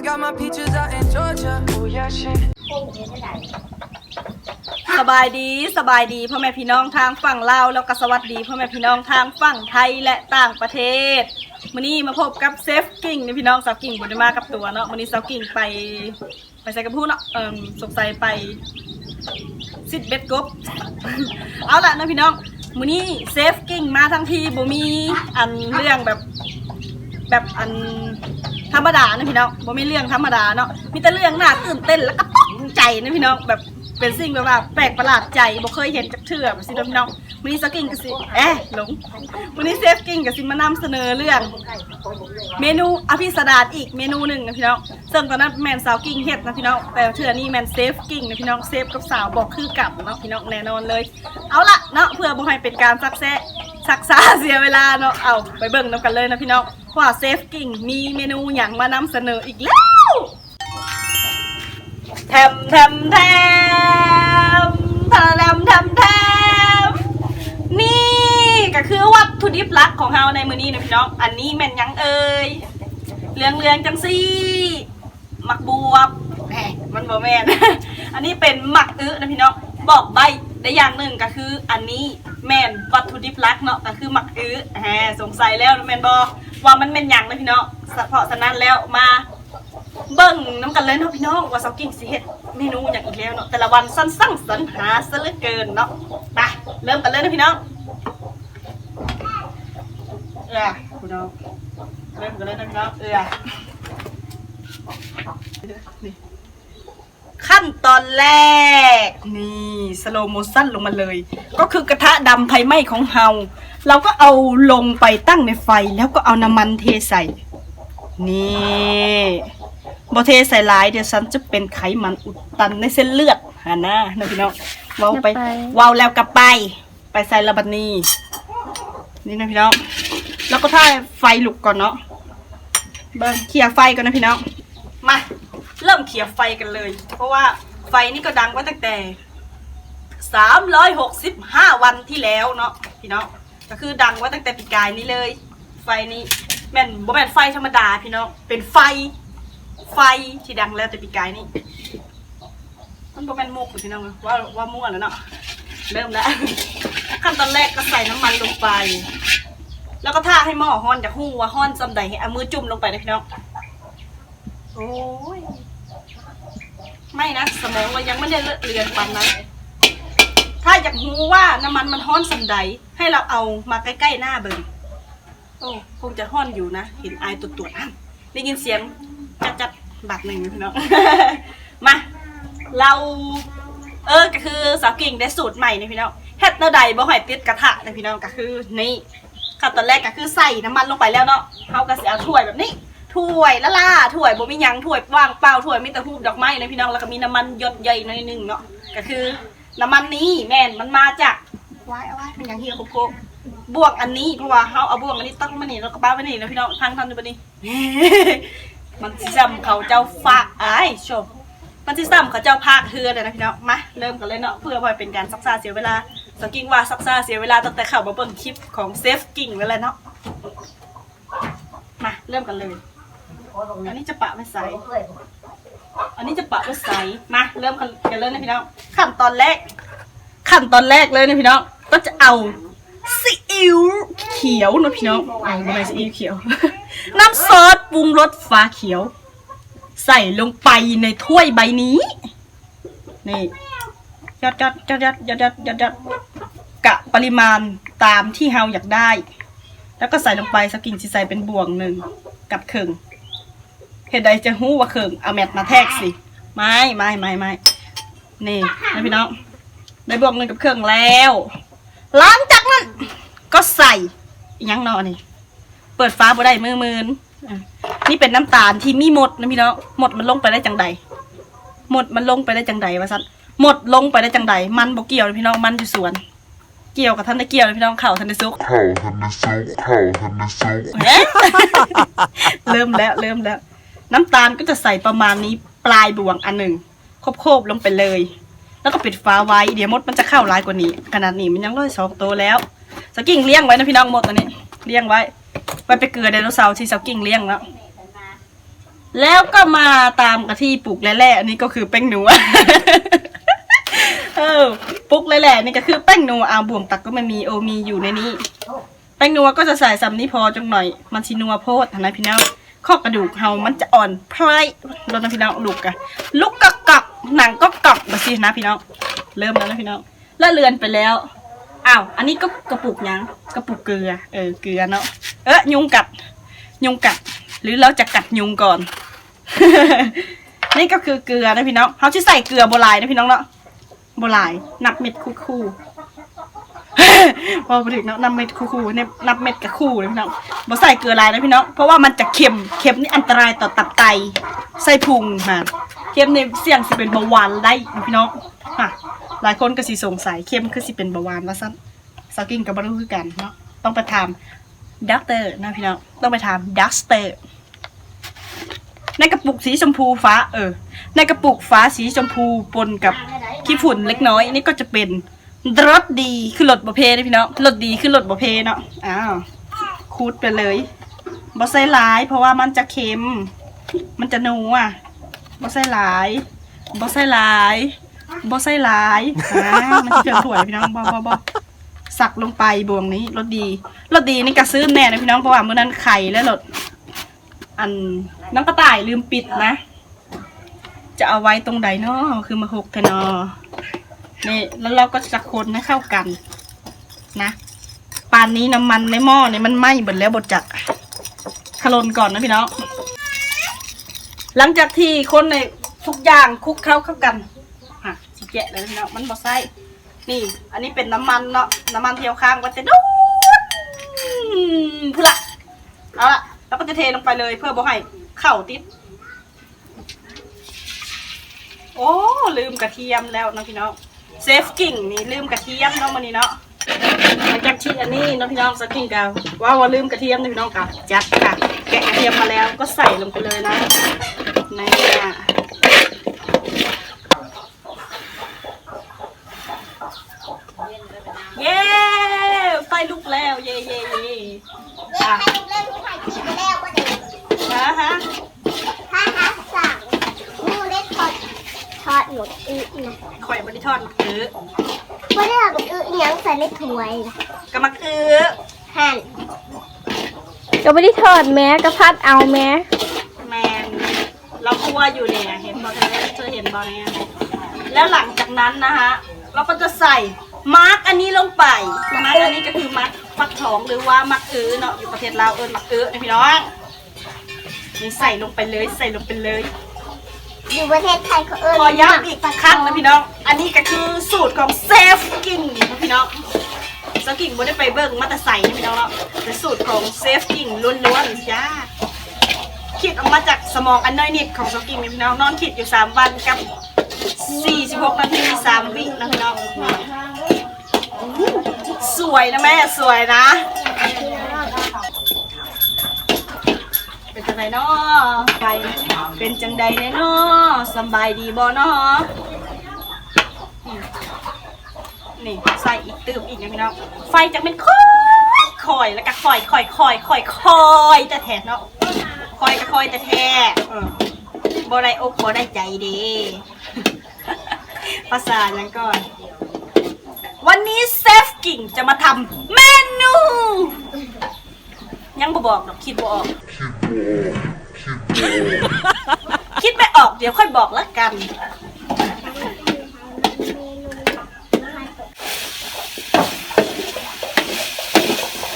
I got my peaches out in Georgia. Oh yeah, shit. สบายดีสบายดีพ่อแม่พี่น้องทางฝั่งลาวแล้วก็สวัสดีพ่อแม่พี่น้องทางฝั่งไทยและต่างประเทศมื้อนี้มาพบกับเซฟกิ่งนี่พี่น้องสาวกิ่งบ่ได้มากับตัวเนาะมื้อนี้สาวกิ่งไป ไปใส่กับผู้เนาะเอิ่มสงสัยไปซิดเบ็ดกบ เอาล่ะนะพี่น้องมื้อนี้เซฟกิ่งมาทั้งทีบ่มีอันเรื่องแบบ แบบอันธรรมดานะพี่น้องบ่มีเรื่องธรรมดาเนาะมีแต่เรื่องน่าตื่นเต้นแล้วก็ตกใจนะพี่น้องแบบเป็นสิ่งแบบว่าแปลกประหลาดใจบ่เคยเห็นจากเทื่อแบบสิเนาะพี่น้องวันนี้สกิ้งกับสิเอ๊ะหลงวันนี้เซฟกิ้งกับสิมานำเสนอเรื่อง เมนูอภิสดารอีกเมนูหนึ่งนะพี่น้องซึ่งตอนนั้นแมนสาวกิ้งเฮ็ดนะพี่น้องแต่เทื่อนี้แมนเซฟกิ้งนะพี่น้องเซฟกับสาวบอกคือกับเนาะพี่น้องแน่นอนเลย เอาละเนาะเพื่อบ่ให้เป็นการซักแซะ ซักซาเสียเวลาเนาะ เอาไปเบิ่งนํกันเลยนะพี่น้องว่าเซฟกิ้งมีเมนูหยังมานำเสนออีกแล้วแทมแทมแทมทะแทมแทมแทมนี่ก็คือวัตถุดิบหลักของเฮาในมื้อนี้นะพี่น้อง อันนี้แม่นหยังเอ่ยเรืองเรืองๆจังซี่หมักบวบแหมมันบ่แม่น อันนี้เป็นหมักอึนะพี่น้อง บอกใบ ได้อย่างหนึ่งก็คืออันนี้แมนวัตถุดิบหลักเนาะก็คือหมักอึแหมสงสัยแล้วแมนบ่ว่ามันแม่นหยังนะพี่น้องเพราะฉะนั้นแล้วมาเบิ่งน้ำกันเลยเนาะพี่น้องว่าสากิ่งสิเฮ็ดเมนูอย่างอีกแล้วเนาะแต่ละวันสั้นสั่งสรรหาซะเหลือเกินเนาะไปเริ่มกันเลยนะพี่น้องเออพี่น้องเริ่มกันเลยนะพี่น้องเออนี่ ขั้นตอนแรก นี่สโลโมชั่นลงมาเลย ก็คือกระทะดำไฟไหม้ของเฮาเราก็เอาลงไปตั้งในไฟแล้วก็เอาน้ำมันเทใส่ นี่บอเทใส่หลายเดี๋ยวฉันจะเป็นไขมันอุดตันในเส้นเลือดฮะนะนะพี่น้องเว้าไปอย่าไป เว้าแล้วกลับไป ไปใส่ระบัดนี้นี่นะพี่น้องแล้วก็ท่าไฟลุกก่อนเนาะเบิ้งเขี่ยร์ไฟก่อนนะพี่น้องมา เริ่มเขี่ยไฟกันเลย เพราะว่าไฟนี่ก็ดังว่าตั้งแต่สามร้อยหกสิบห้าวันที่แล้วเนาะพี่น้องก็คือดังว่าตั้งแต่ปีกายนี้เลย ไฟนี้แม่นบ่แม่นไฟธรรมดาพี่น้องเป็นไฟไฟที่ดังแล้วแต่ปีกายนี่มันบ่แม่นมุกพี่น้องว่าว่ามั่วแล้วเนาะเริ่มแล้วขั้นตอนแรกก็ใส่น้ำมันลงไป แล้วก็ท่าให้หม้อฮ้อนจากหู้ว่าฮ้อนซำใดให้เอามือจุ่มลงไปนะพี่น้องโอ้ย ไม่นะสมองเรายังไม่ได้เลอะเลือนปันนั้นถ้าอยากรู้ว่าน้ำมันมันฮ้อนสำใดให้เราเอามาใกล้ๆหน้าเบิ่งโอ้คงจะฮ้อนอยู่นะเห็นไอายตัวตัวๆอะได้ยินเสียงจัดจัดๆบาทหนึ่งนะพี่น้องมาเราเออก็คือสาวกิ่งได้สูตรใหม่นะพี่น้องเฮ็ดเท่าใดบ่ให้ติดกระทะนะพี่น้องก็คือนี่ขั้นตอนแรกก็คือใส่น้ำมันลงไปแล้วเนาะเขาก็สิเอาถ้วยแบบนี้ ถ้วยละล่าถ้วยบ่มีหยังถ้วยว่างเปล่าถ้วยมีแต่รูปดอกไม้นะพี่น้องแล้วก็มีน้ำมันหยดใหญ่หน่อยหนึงเนาะก็คือน้ำมันนี้แม่นมันมาจากไว้เอาไว้เป็นหยังเฮียโคโก้บวกอันนี้เพราะว่าเฮาเอาบวกอันนี้ตั้งมานี่แล้วก็ป้าไว้นี่นะพี่น้องทางทันดูบัดนี้มันสิซ้ำเขาเจ้าฝากอ้ายชม มันที่ซ้ำเขาเจ้าภาคเฮือเลยนะพี่น้องมาเริ่มกันเลยเนาะเพื่อบ่ให้เป็นการซักซาเสียเวลาสกิ้งว่าซักซาเสียเวลาตั้งแต่เข้ามาเบิ่งคลิปของเซฟกิ้งไว้แล้วเนาะมาเริ่มกันเลย อันนี้จะปะไม่ใสอันนี้จะปะไม่ใสมาเริ่มกันเลยนะพี่น้องขั้นตอนแรก ขั้นตอนแรกเลยนะพี่น้องก็จะเอาซีอิ๊วเขียวนะพี่น้องเอาทำไมซีอิ๊วเขียว น้ำซอสปรุงรสฟ้าเขียว ใส่ลงไปในถ้วยใบนี้ นี่ยัดยัดยัดยัดยัดยัดยัดยัดกะปริมาณตามที่เฮาอยากได้ แล้วก็ใส่ลงไปสกกิ่งสิใส่เป็นบ่วงหนึ่งกับเข่ง เหตุใดจะหู้ว่าเข่งเอาแมทมาแทกสิไม่ไม่ไม่ไม่นี่นะพี่น้องได้บ่วงหนึ่งกับเข่งแล้วหลังจากนั้นก็ใส่อีกอยังนอนี่ เปิดฟ้าบ่ได้มือมืนอะนี่เป็นน้ำตาลที่มีหมดนะพี่น้องหมดมันลงไปได้จังใดหมดมันลงไปได้จังใดวะซันหมดลงไปได้จังใดมันบ่เกี่ยวนะพี่น้องมันอยู่สวน เกี่ยวกับท่านได้เกี่ยวนะพี่น้องเข่าท่านได้ซุกเข่าทันได้ซุกเข่าทันได้ซุกเอ๊ะเริ่มแล้วเริ่มแล้ว น้ำตาลก็จะใส่ประมาณนี้ปลายบวงอันหนึ่งโคบๆลงไปเลย แล้วก็ปิดฟ้าไว้เดี๋ยวมดมันจะเข้าลายกว่านี้ ขนาดนี้มันยังร้อยสองตัวแล้วสกิ้งเลี้ยงไว้นะพี่น้องหมดตัวนี้เลี้ยงไว้ไว้ไปเกลือไดโนเสาร์ที่สกิ้งเลี้ยงแล้วแล้วก็มาตามกะที่ปลูกแร่ๆอันนี้ก็คือแป้งหนัวเออปลุกแร่ๆนี่ก็คือแป้งหนัวอาบวมตักก็ไม่มีโอมีอยู่ในนี้แป้งนัวก็จะใส่ซ้ำนี้พอจังหน่อย มันชินัวโพดนะพี่น้อง ข้อกระดูกเฮามันจะอ่อนพลายรถนะพี่น้องลูกอะลูกก็กรอบหนังก็กรอบมาสินะพี่น้อง เริ่มแล้วนะพี่น้องล้วเลือนไปแล้วอ้าวอันนี้ก็กระปุกยังกระปุกเกลือเออเกลือเนาะเอ๊ะยุงกัด ยุงกัด หรือเราจะกัดยุงก่อน นี่ก็คือเกลือนะพี่น้องเขาจะใส่เกลือโบราณนะพี่น้องเนาะโบราณนับเม็ดคู่คู่ๆ พอไปถึงเนาะนับเม็ดคู่คู่ๆเนี่ยนับเม็ดกับคู่เลยพี่น้องบ่ใส่เกลือลายนะพี่น้องเพราะว่ามันจะเค็มเค็มนี่อันตรายต่อตับไตไส้พุงค่ะเค็มในเสี่ยงสิเป็นเบาหวานได้พี่น้องค่ะหลายคนก็สิสงสัยเค็มคือสิเป็นเบาหวานว่าซั่นสาวกิ้งกับบรู้คือกันเนาะต้องไปถามด็อกเตอร์นะพี่น้องต้องไปถามด็อกเตอร์ในกระปุกสีชมพูฟ้าเออในกระปุกฟ้าสีชมพูปนกับขี้ฝุ่นเล็กน้อยนี่ก็จะเป็น รสดีคือรสบะเพนะพี่น้องรสดีคือรสบะเพเนาะอ้าวคูดไปเลยบอใส่หลาย เพราะว่ามันจะเค็ม มันจะนัวบอใส่หลายบอใส่หลายบอใส่หลายอ่ามันจะเกินถั่วพี่น้องบอบอบอสักลงไปบวงนี้รสดีรสดีนี่กระซื้อแน่นะพี่น้องเพราะว่ามื้อนั้นไข่และรสอันน้องกระต่ายลืมปิดนะ จะเอาไว้ตรงใดเนาะคือมาหกเทนอ นี่แล้วเราก็จะคนให้เข้ากัน นะปานนี้น้ำมันในหม้อเนี่ยมันไหม้หมดแล้วบดจัดขลนก่อนนะพี่น้องหลังจากที่คนในทุกอย่างคลุกเข้าเข้ากันอะสิแกะเลยพี่น้องมันบดไส้นี่ อันนี้เป็นน้ำมันเนาะน้ำมันเทียวข้างก็จะดูดเพื่อละเอาละแล้วก็จะเทลงไปเลยเพื่อบ่ให้เข่าติดโอ้ลืมกระเทียมแล้วนะพี่น้อง เซฟกิ่งนี่ลืมกระเทียมเนาะมันนี่เนาะหลังจากที่อันนี้เนาะพี่น้องสกิ่งกาว่าว่าลืมกระเทียมนะพี่น้องกันจัดค่ะ แกะกระเทียมมาแล้วก็ใส่ลงไปเลยนะในเนี่ย้ไฟลุกแล้วเย่เย่เย่อะ ให้ลูกเล่นผู้ถ่ายคลิปไปแล้วก็จะ นะฮะ ถ้าหาสั่งมูเล่นทอดทอดหมดอึนะ ข่อยบริทอดมักอื้อไม่ได้ทำอึเอียงใส่ในถ้วยนะกะมักอื้อหั่นก็ไม่ได้ทอดแม้ก็พัดเอาแม้แมนเราคั่วอยู่เนี่ยเห็นบอลเธอเห็นบอลเนี่ยแล้วหลังจากนั้นนะคะเราก็จะใส่มาร์กอันนี้ลงไปมาร์กอันนี้ก็คือมาร์กฟักทองหรือว่ามักอื้อเนาะอยู่ประเทศลาวเอิญมักอื้อนะพี่น้องนี่ใส่ลงไปเลยใส่ลงไปเลย อยู่ประเทศไทยเขาเอิ้นขอย้ำอีกครั้งนะพี่น้อง อันนี้ก็คือสูตรของเซฟกิ้งนะพี่น้องเซฟกิ้งบ่ได้ไปเบิ่งมาแต่ใส่นะพี่น้องเนาะเป็นสูตรของเซฟกิ้งล้วนๆจ้าคิดออกมาจากสมองอันน้อยนิดของเซฟกิ้งนะพี่น้องนอนคิดอยู่ 3 วันกับ 46 นาที 3 วินะพี่น้องสวยนะแม่สวยนะ เป็น จังไดเนาะไปเป็นจังใดเนาะสบายดีบ่เนาะนี่ใส่อีกตืมอีกนะพี่น้องไฟจะเป็นค่อยคอยแล้วก็คอยคอยคอยคอยคอยแต่แท้เนาะคอยก็คอยแต่แท้เออบ่ได้อกบ่ได้ใจเดีภาษาอย่างก่อน วันนี้เซฟกิ่งจะมาทำเมนู ยังบ่บอกดอกคิดบ่ออก คิดไม่ออกเดี๋ยวค่อยบอกละกัน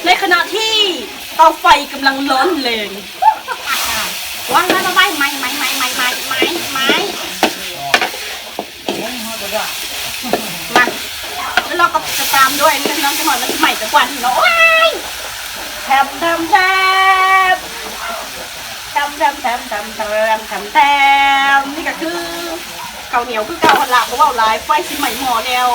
ในขณะที่เตาไฟกำลังร้อนแรงวางแล้วไว้ไม้ไม้ไม้ไม้ไม้ไม้ไม้มาแล้วเราก็จะตามด้วยเพื่อนน้องจะหน่อยมันใหม่แต่กว่าที่เนาะ ทมแทมแทมทำทำทำทำทำทำทำนี่ก็คือข้าวเหนียวคือเก่าหันหลังเพราะว่าหลายไฟสิใหม่หมอแล้ว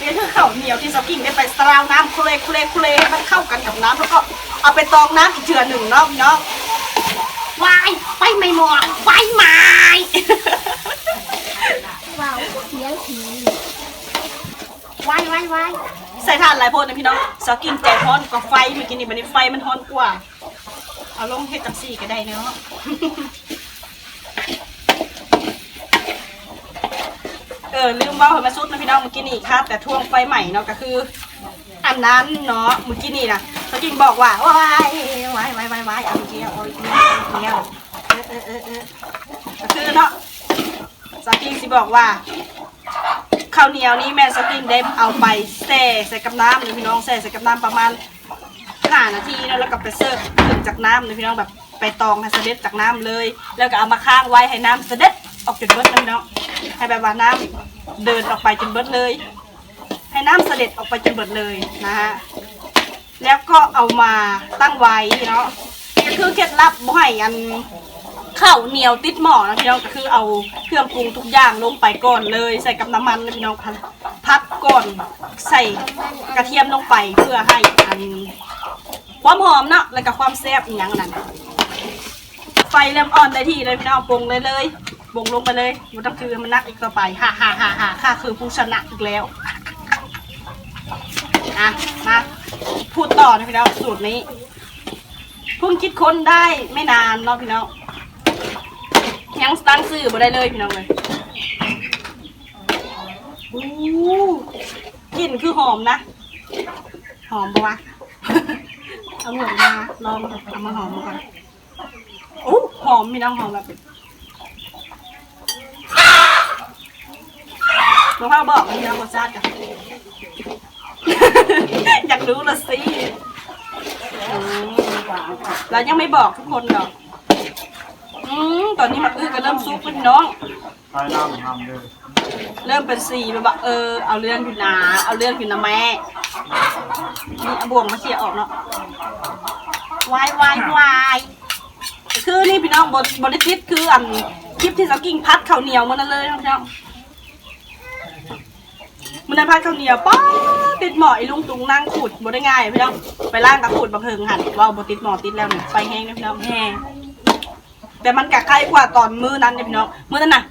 นี่คือข้าวเหนียวที่สกิ้งได้ไปสราวน้ำคุเลคุเลคุเลให้มันเข้ากันกับน้ำแล้วก็เอาไปตองน้ำอีกเถื่อหนึ่งเนาะเนาะวายไฟไหม่หมอไฟไหม้ว้าวเสียงผี วายวายวายใส่ถ่านหลายโพดนะพี่น้องสกิ้งใจฮ้อนกว่าไฟเมื่อกี้นี่มันนี่ไฟมันฮ้อนกว่า เอาลงเฮ็ดจังสี่ก็ได้เนาะเออลืมเว่าให้มาซุดนะพี่น้องเมื่อกี้นี่ครับแต่ท่วงไฟใหม่เนาะก็คืออันนั้นเนาะเมื่อกี้นี่นะเขาจริงบอกว่าว้ายว้ายว้ายว้ายว้ายเอาอีกแล้วเอาอีกแล้วเอาอีกแล้วเออเออเออเออก็คือเนาะสกิงสิบอกว่า ข้าวเหนียวนี่แม่สกิงได้เอาไปแช่ใส่กับน้ำนี่พี่น้องแช่ใส่กับน้ำประมาณห้านาทีนะแล้วก็ไปเสิร์ฟขึ้นจากน้ำนี่พี่น้องแบบไปตองให้เสด็จจากน้ำเลย แล้วก็เอามาค้างไว้ให้น้ำเสด็จออกจนเบิดนะพี่น้องให้แบบว่าน้ำเดินออกไปจนเบิดเลย ให้น้ำเสด็จออกไปจนเบิดเลยนะฮะแล้วก็เอามาตั้งไว้เนาะก็คือเคล็ดลับบ่ให้อัน ข้าวเหนียวติดหม้อนะพี่น้องก็คือเอาเครื่องปรุงทุกอย่างลงไปก่อนเลย ใส่กับน้ำมันนะพี่น้องพัดพัดก่อนใส่กระเทียมลงไปเพื่อให้อันความหอมเนาะแล้วก็ความแซ่บอีกอย่างนั้นไฟเริ่มอ่อนได้ที่เลยพี่น้องปรุงเลยเลยปรุงลงไปเลยมันต้องคือมันนักอีกต่อไปฮ่าฮ่าฮ่าฮ่าข้าคือผู้ชนะอีกแล้วอะมาพูดต่อนะพี่น้องสูตรนี้เพิ่งคิดค้นได้ไม่นานเนาะพี่น้อง ยังตั้งซื้อมาได้เลยพี่น้องเลยอู้กลิ่นคือหอมนะ หอมปะวะ เอาหมวกมาลองเอามาหอมมาก่อนโอ้หอมพี่น้องหอมแบบหลวงพ่อบอกพี่น้องรสชาติกันอยากรู้ละสิอืมเรายังไม่บอกทุกคนหรอก อืมตอนนี้มันอื้อก็เริ่มซุกเป็นน้องใช้น้ำทำเลยเริ่มเป็นสีแบบว่าเออเอาเรื่องอยู่นาเอาเรื่องอยู่นะแม่นี่เอาบ่วงมาเขี่ยออกเนาะวายวายวายคือนี่พี่น้องบนบนทิศคืออันคลิปที่สกิ้งพัดข้าวเหนียวมันนั่นเลยนะพี่น้องมันนั้พัดข้าวเหนียวป๊าดติดหมอไอ้ลุงตุงนั่งขูดบ่ได้ง่ายพี่น้องไปล่างกับขูดบังเทิงหันว่าวบ่ติดหมอติดแล้วนี่ไฟแห้งนะพี่น้องแห้ง แต่มันกะใกล้กว่าตอนมื้อนั้นเนี่ยพี่น้องมื้อนั้นน่ะ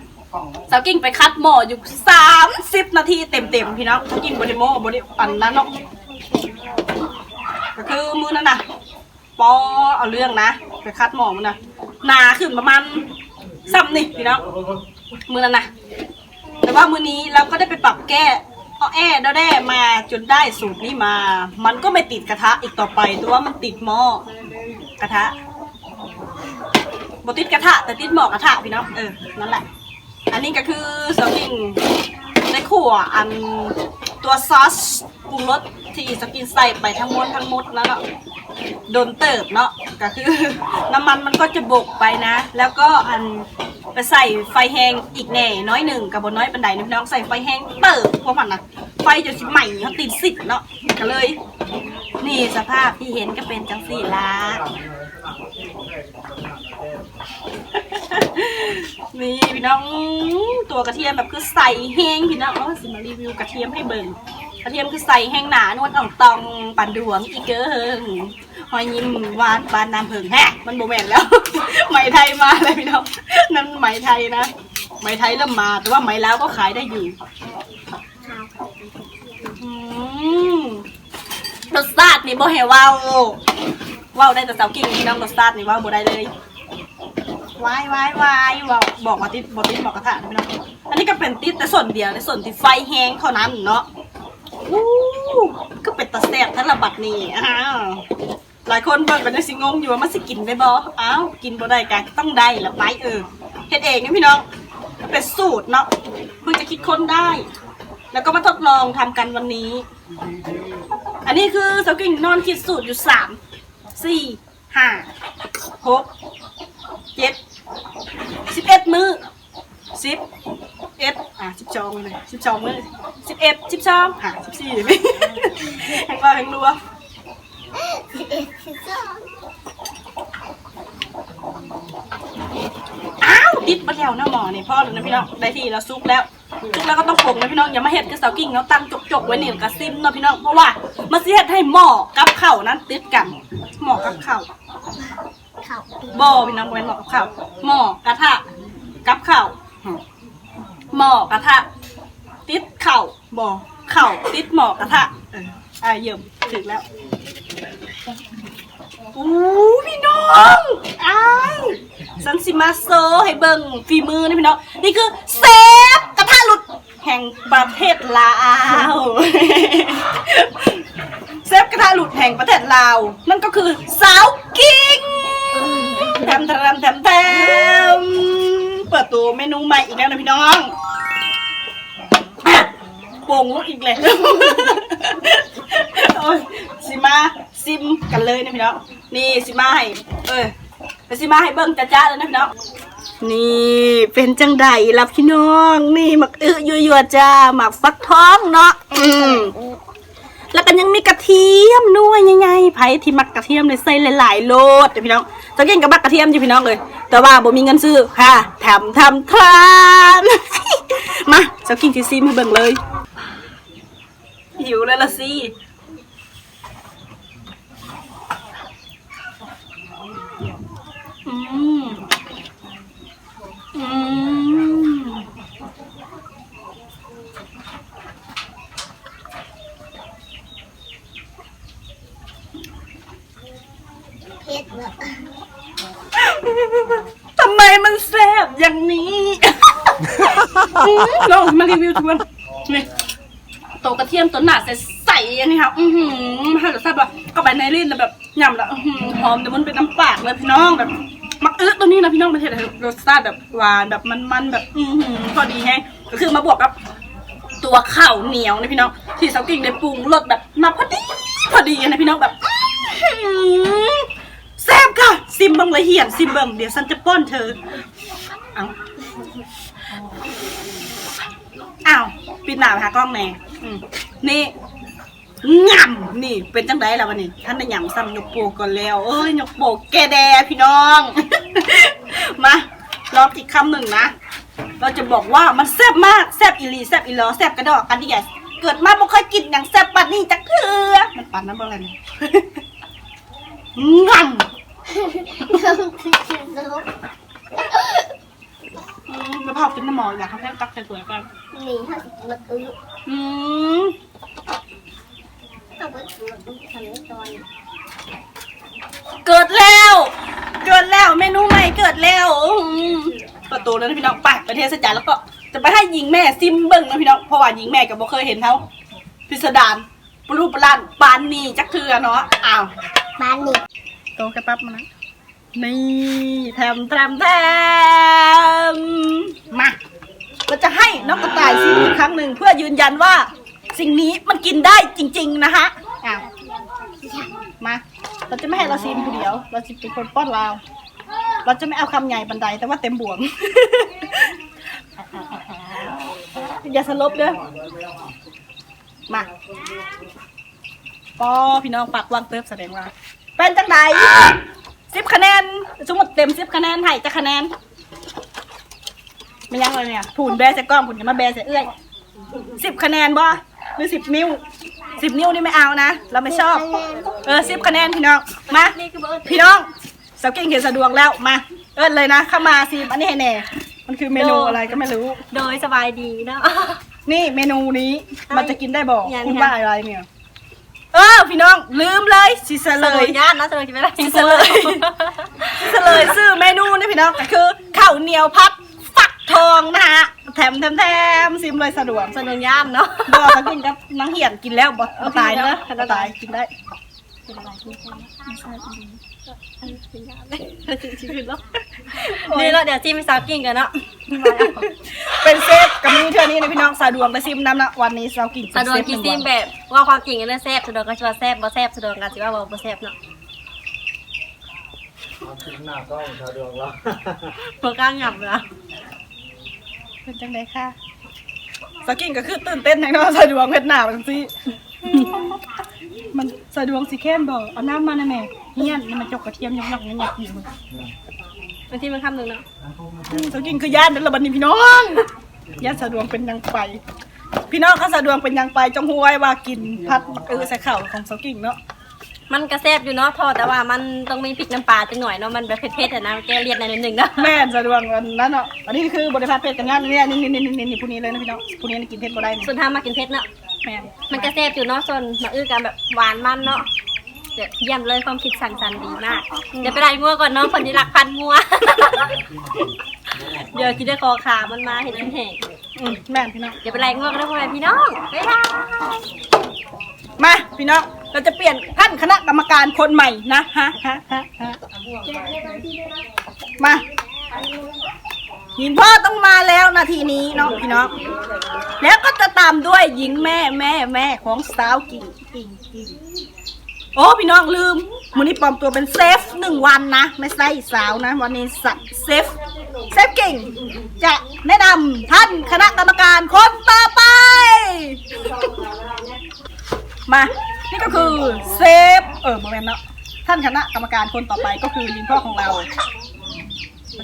สาวกิ่งไปคัดหม้ออยู่สามสิบนาทีเต็มๆพี่น้องสาวกิ่งบริโมบริอันนั้นเนาะก็คือมือนั่นน่ะปอเอาเรื่องนะไปคัดหม้อมันนะหนาขึ้นประมาณซ้ำนี่พี่น้องมือนั่นน่ะแต่ว่ามือนี้เราก็ได้ไปปรับแก้เอาแอ้เราได้มาจนได้สูตรนี้มา มันก็ไม่ติดกระทะอีกต่อไปแต่ว่ามันติดหม้อกระทะ บติดกระทะแต่ติดหมอกระทะพี่น้องเออนั่นแหละ อันนี้ก็คือสกินในขั่วอันตัวซอสปรุงรสที่สกินใส่ไปทั้งมดทั้งมดแล้วเนาะโดนเติบเนาะก็คือน้ำมันมันก็จะบกไปนะ แล้วก็อันไปใส่ไฟแห้งอีกแหน่น้อยหนึ่งกับบนน้อยปันไดน้องใส่ไฟแห้งเติบพราะมันนะไฟจะสิใหม่เขาติดสิบเนาะก็เลย นี่สภาพที่เห็นก็เป็นจังสี่ละ นี่พี่น้องตัวกระเทียมแบบคือใส่แห้งพี่น้องเอาสิมารีวิวกระเทียมให้เบิ่งกระเทียมคือใส่แห้งหนานวลอ่องตองปันดวงอีเกิงหอยยิ้มหวานปานน้ำเพิงแฮะมันโบแมนแล้ว ไหมไทยมาเลยพี่น้องนั่นไหมไทยนะไหมไทยเริ่มมาแต่ว่าไหมแล้วก็ขายได้อยู่รสชาตินี่โบเฮว้าวว้าวได้แต่เสากิ่งพี่น้องรสชาตินี่ว้าวโบได้เลย วายวายวายบอกบอกว่าติดบติดบอกกระถางพี่น้องอันนี้ก็เป็นติดแต่ส่วนเดียวในส่วนที่ไฟแห้งเท่านั้นเนาะอู้ก็เป็นตะแซ่บทั้งระบัดนี่อ้าวหลายคนเบิ่งกันยังสิงงอยู่ว่ามันสิกินได้บ่อ้าวกินบ่ได้กันต้องได้ละไปเออเฮ็ดเองนะพี่น้องเป็นสูตรเนาะเพิ่งจะคิดค้นได้ แล้วก็มาทดลองทำกันวันนี้ อันนี้คือสกิ้งนอนคิดสูตรอยู่สามสี่ ห้าหกเจ็ดสิบเอ็ดมือสิบเอ็ดอะสิบสองเลยสิบสองมือสิบเอ็ดสิบสองอะสิบสี่เลยแห่งว่าแห่งรัวสิบเอ็ดสิบสองอ้าวติดมาแล้วนะหมอนี่พ่อเลยนะพี่น้องได้ที่แล้วซุกแล้วซุกแล้วก็ต้องปรุงนะพี่น้องอย่ามาเห็ดกับเสากิ่งเนาะตั้งจกๆไว้นี่กับซิมเนาะพี่น้องเพราะว่ามันสิเฮ็ดให้หมอกับเข่านั้นติดกันหมอกับเข่า ขาบ่พี่น้องเป็นหม้อกับข้าวหม้อกระทะกับข้าวหม้อกระทะติดเข่าวบ่เข่าวติดหม้อกระทะเอออ่าเยี่ยมถึงแล้วอู้พี่น้ององอ้ายสันสิมาโซให้เบิ่งฝีมือนะพี่น้องนี่คือเซฟกระทะหลุดแห่งประเทศลาวเซฟกระทะหลุดแห่งประเทศลาว นั่นก็คือสาวกิ้ง แถมแถมแถมแถมเปิดตัวเมนูใหม่อีกแล้วนะพี่น้องโป่งอีกเลยโอ้ยสิมาซิมกันเลยนะพี่น้อง นี่สิมาให้ เออไปสิมาให้เบิ้งจ้าๆเลยนะพี่น้อง นี่เป็นจังไดล่ะพี่น้อง นี่หมักอึยั่วๆจ้าหมักฟักทองเนาะ อืมแล้วก็ยังมีกระเทียมด้วยยังไงไผที่มักกระเทียมเลยใส่หลายๆโลดเดี๋ยวพี่น้อง จะกินกับบักกระเทียมอยู่พี่น้องเลย แต่ว่าบ่มีเงินซื้อค่ะแถมทำทานมาจะกินซีซีมาเบิ่งเลย หิวเลยละสิอืมอืม เผ็ดแบบ ทำไมมันแซ่บอย่างนี้ลองมารีวิวทุกคนนี่โตกระเทียมตัวหนาใสๆอย่างนี้ครับอือหือให้รสชาติแบบก็ไปในลิ้นแล้วแบบยำแล้วหอมแต่มันเป็นน้ำปากเลยพี่น้องแบบมักอึตัวนี้นะพี่น้องมันเห็นรสชาติแบบหวานแบบมันๆแบบอือหือพอดีไงก็คือมาบวกกับตัวข้าวเหนียวนะพี่น้องที่สากิ่งได้ปรุงรสแบบมาพอดีพอดีนะพี่น้องแบบ อื้อหือแซ่บค่ะซิมเบังละเหียนซิมเบังเดี๋ยวฉันจะป้อนเธอเอาอ้าวปิดหน้าไปหากล้องแน่อืมนี่งำนี่ เป็นจังไดล่ะวันนี้ท่านได้ยำซ้ำยกโปกก่อนแล้ว เอ้ยยกโปกแกแดพี่น้อง มารอบอีกคำหนึ่งนะ เราจะบอกว่ามันแซ่บมากแซ่บอีหลีแซ่บอีหลอแซ่บกระดอกกันดิแกเกิดมาบ่เคยกินอย่างแซ่บปานนี้จักเถื่อมันปานนั้นบ่อะไรเนี่ยงำน้ำคื อืมแล้วพอกินน้ำหมออยากให้ตักสวยกันนี่ถ้าสิกินมันอื้ออืมถ้าไปกินมันอื้อทำให้ตอนเกิดแล้ว เกิดแล้วเมนูใหม่เกิดแล้วอืมประตูแล้วนพี่น้องไปประเทศสจานแล้วก็จะไปให้หญิงแม่ซิมเบิ้งนะพี่น้องเพราะว่าหญิงแม่ก็บ่เคยเห็นเท่าพิสดารปรูปรานปานนีจักเทือเนาะอ้าว บ้านนี่ โตแค่ปั๊บมานะนี่แถมแถมแถมมาเราจะให้น้องกระต่ายซิมอีกครั้งหนึ่งเพื่อยืนยันว่า สิ่งนี้มันกินได้จริง ๆ นะคะอ้าวมา เราจะไม่ให้เราซิมคนเดียว เราจะเป็นคนป้อนเรา เราจะไม่เอาคำใหญ่บันไดแต่ว่าเต็มบ่วง อย่าสลบเด้อมาปอพี่น้องปากวางเติบแสดงว่า เป็นจังไดสิบคะแนนสมมติเต็มสิบคะแนนให้จะคะแนนไม่ยังเลยเนี่ยผูนแบใส่กล้องผูนจะมาแบใส่เอื้อยสิบคะแนนบ่หรือสิบนิ้วสิบนิ้วนี่ไม่เอานะ เราไม่ชอบ เออสิบคะแนนพี่น้องมาพี่น้องสาวเก่งเห็นสะดวกแล้วมา เอิ้นเลยนะเข้ามาซิมอันนี้ให้แน่มันคือเมนูอะไรก็ไม่รู้ โดยสบายดีเนาะนี่เมนูนี้มันจะกินได้บอกยังคุณไงว่าอะไรเนี่ย เออพี่น้องลืมเลยสิเสเลลยยญาตินะเสลยกินไม่ได้สิเสลยสิเสลยซื้อเมนูนะพี่น้องก็คือข้าวเหนียวพับฟักทองนะฮะแถมแถมแถมซิมเลยสะดวกสนุนญาติเนาะบอกเขากินกับนังเหียนกินแล้วบอกตายเนอะบ่ตายกินได้ ชีวิตแล้วนี่เราเดี๋ยวจิ้มสาวกิ้งกันเนาะเป็นเซฟกับมือเท่านี้นะพี่น้องสะดวกไปซิมน้ำนะวันนี้เรากินสะดวกกินซิมแบบว่าความจริงกันนะแซ่บสะดวกก็จะว่าแซ่บบ่แซ่บสะดวกกันสิว่าบ่แซ่บเนาะเอาทิ้งหน้าก็สะดวกแล้วเพื่อกลางหยับนะเป็นจังไดค่ะสกินก็คือตื่นเต้นอย่างเน้อยสะดวกเพ็ดหนาจังซี่ มันสะดวกสิแค่นบอกเอาน้ำมานะแม่เฮียนนี่มันจกกระเทียมยอกๆยักๆอยู่บางทีมันคำหนึ่งเนาะสกินคือย่านนั่นละบัดนี้พี่น้องย่านสะดวกเป็นยังไปพี่น้องเขาสะดวกเป็นยังไปจงหูไว้ว่ากินพัดบักเออใส่ข้าวของสกินเนาะมันก็แซ่บอยู่เนาะทอดแต่ว่ามันต้องมีพริกน้ำปลาจังหน่อยเนาะมันแบบเผ็ดๆอะนะแกเลียดในอยนิดหนึ่งเนาะแม่นสะดวกอันนั้นเนาะอันนี้คือบริพัตรเพชรกันงานเนี่ยนี่นี่นี่นี่นี่ผู้นี้เลยนะพี่น้องผู้นี้นี่กินเพชรบ่ได้นี่ส่วนทางมากินเผ็ดเนาะ แม่นมันก็แซ่บอยู่เนาะส่วนมาอื้อกันแบบหวานมันเนาะแบบเยี่ยมเลยความคิดสร้างสรรค์ดีมาก เดี๋ยวไปไล่งัวก่อนเนาะคนที่รักพันงัว เดี๋ยวคิดได้คอขามันมาเห็นมันแห้งอืมแม่นพี่น้อง เดี๋ยวไปไล่งัวกันนะพ่อแม่พี่น้องบ๊ายบาย มาพี่น้อง เราจะเปลี่ยนท่านคณะกรรมการคนใหม่นะฮะฮะฮะฮะมา หญิงพ่อต้องมาแล้วนาทีนี้เนาะพี่น้องแล้วก็จะตามด้วยหญิงแม่แม่แม่ของสาวกิ่งกิ่งกิ่งโอ้พี่น้องลืมวันนี้ปลอมตัวเป็นเซฟหนึ่งวันนะ ไม่ใช่สาวนะ วันนี้สัตว์เซฟเซฟกิ่ง จะแนะนำท่านคณะกรรมการคนต่อไป มา นี่ก็คือเซฟเออโมเมนต์เนาะท่านคณะกรรมการคนต่อไปก็คือลิงพ่อของเรา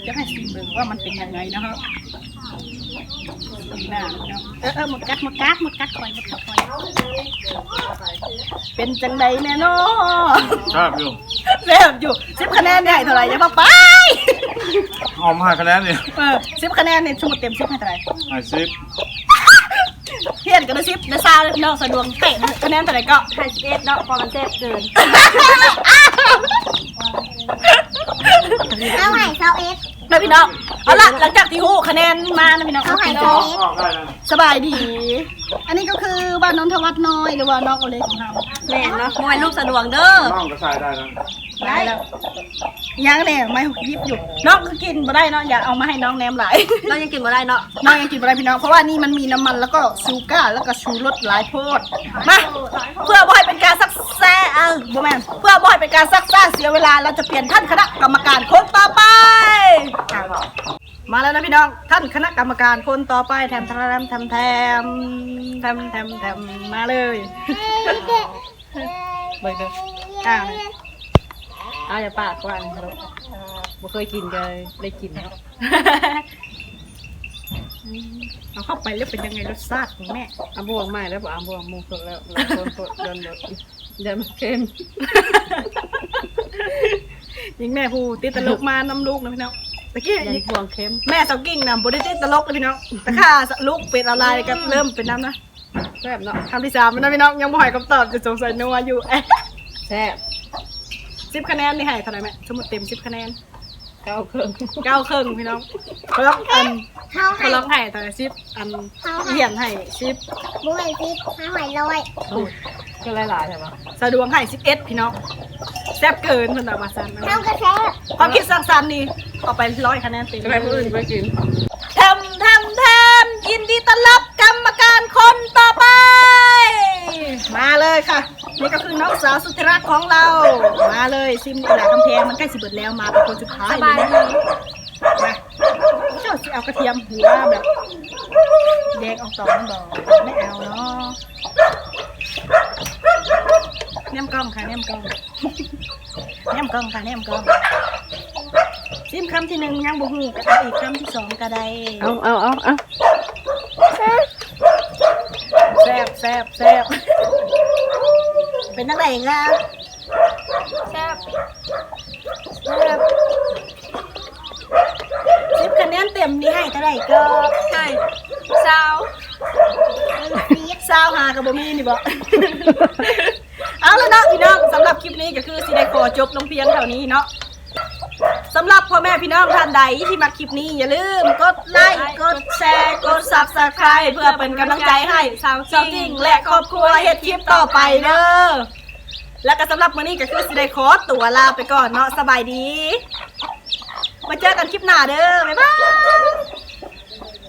จะให้ซีมเบิ่งว่ามันเป็นยังไงนะครับดีหน้าเนาะเออเออหมดกัดหมดกัดหมดกัดคอยหมดกัดคอยเป็นจังใดแน่เนอชอบอยู่เซฟอยู่สิบคะแนนได้เท่าไหร่จะพอไปหอมห้าคะแนนเนี่ยเออสิบคะแนนเนี่ยชั่วโมงเต็มสิบให้เท่าไหร่ไอซิปเพี้ยนกันนะสิบนะซาวเลยพี่น้องสะดวกเตะคะแนนเท่าไหร่ก็ ไข่สิบเอ็ดเนาะพอมันแซ่บเกิน เอาใหม่เซาเอส นะพี่น้องเอาละหลังจากที่ฮู้คะแนนมานะพี่น้องเอาไข่พี่น้องออกได้แล้วสบายดี อันนี้ก็คือบ้านนนทวัฒน์น้อยหรือว่าน้องโอเล็กของเราแม่นเนาะมวยลูกสะดวกเด้อ น้องก็ใส่ได้นะ ได้แล้วยังเนี่ยไม่ยิบอยู่น้องก็กินมาได้เนาะอย่าเอามาให้น้องแนมหลายเรายังกินบ่ได้เนาะน้องยังกินมาได้พี่น้องเพราะว่านี่มันมีน้ำมันแล้วก็ชูการ์แล้วก็ชูรสหลายโพดมาเพื่อบ่ให้เป็นการซักแซ่เออบ่แม่นเพื่อบ่ให้เป็นการซักซ่าเสียเวลาเราจะเปลี่ยนท่านคณะกรรมการคนต่อไป มาแล้วนะพี่น้องท่านคณะกรรมการคนต่อไปแถมแถมแถมแถมแถมแถมแถมมาเลยเบิกเด้ออ้าว เอาอย่าปากกว้างครับบ่เคยกินเลยได้กินแล้วเอาเข้าไปแล้วเป็นยังไงรสชาติของแม่อาบวงใหม่แล้วบอกอาบวงมูสดแล้วแล้วคนสดเดินแบบเดินเค็มยิงแม่ผู้ติดตลกมาน้ำลูกนะพี่น้องตะกี้ยันบวงเค็มแม่สาวกิ้งนะบริติดตลกเลยพี่น้องแต่ข้าลูกเป็นอะไรก็เริ่มเป็นน้ำนะแซ่บเนาะคำที่สามนะพี่น้องยังบ่ให้คำตอบจะสงสัยนัวอยู่แซ่บ สิบคะแนนนี่ให้เท่าไหร่แม่สมมติเต็มสิบคะแนนเก้าเครื่องเก้าครึ่งพี่น้องเขาล็อกอันเฮาเขาไห่ล็อกให้เท่าไหร่สิบอันเหียนให้สิบบุ้ยซิปเฮาไห่ลอยก็หลายๆใช่ปะสะดวงให้สิบเอ็ดพี่น้องแซ่บเกินเพิ่นเอามาสั่นเฮากระแซ่บความคิดสร้างสรรค์นี่เอาไปร้อยคะแนนเต็มจะไปผู้อื่นไปกินทำทำทำยินดีต้อนรับกรรมการคนต่อไป มาเลยค่ะ นี่ก็คือน้องสาวสุดที่รักของเรา มาเลยซิมนี่แหละกำแพงมันใกล้สิเบิดแล้วมาเป็นคนสุดท้ายสเลบายยดีนะมาเจ้าสิเอากระเทียมหัวแบบแดงออกต่อมันบอกไม่เอาเนาะแนมกล้องค่ะแนมกล้องแนมกล้องค่ะแนมกล้องซิมคำที่หนึ่งยังบ่ฮู้ก็เอาอีกคำที่สองก็ได้เอาเอาเอาเอาแซ่บแซ่บแซ่บ เป็นนักไหนล่ะแซ่บแซ่บสิบคะแนนเต็มนี่ให้เท่าไหร่ก็ใช่สาวซาวหากับบ่มีนี่บ่เอาแล้วเนาะพี่น้องสำหรับคลิปนี้ก็คือสิได้ขอจบลงเพียงเท่านี้เนาะสำหรับพ่อแม่พี่น้องท่านใดที่มาคลิปนี้อย่าลืมกดไลค์ กดแชร์ กด Subscribe เพื่อเป็นกำลังใจให้สาวกิ้งและครอบครัวเฮ็ดคลิปต่อไปเด้อ แล้วก็สำหรับมื้อนี้ก็คือสิได้ขอตัวลาไปก่อนเนาะสบายดีมาเจอกันคลิปหน้าเด้อบ๊ายบาย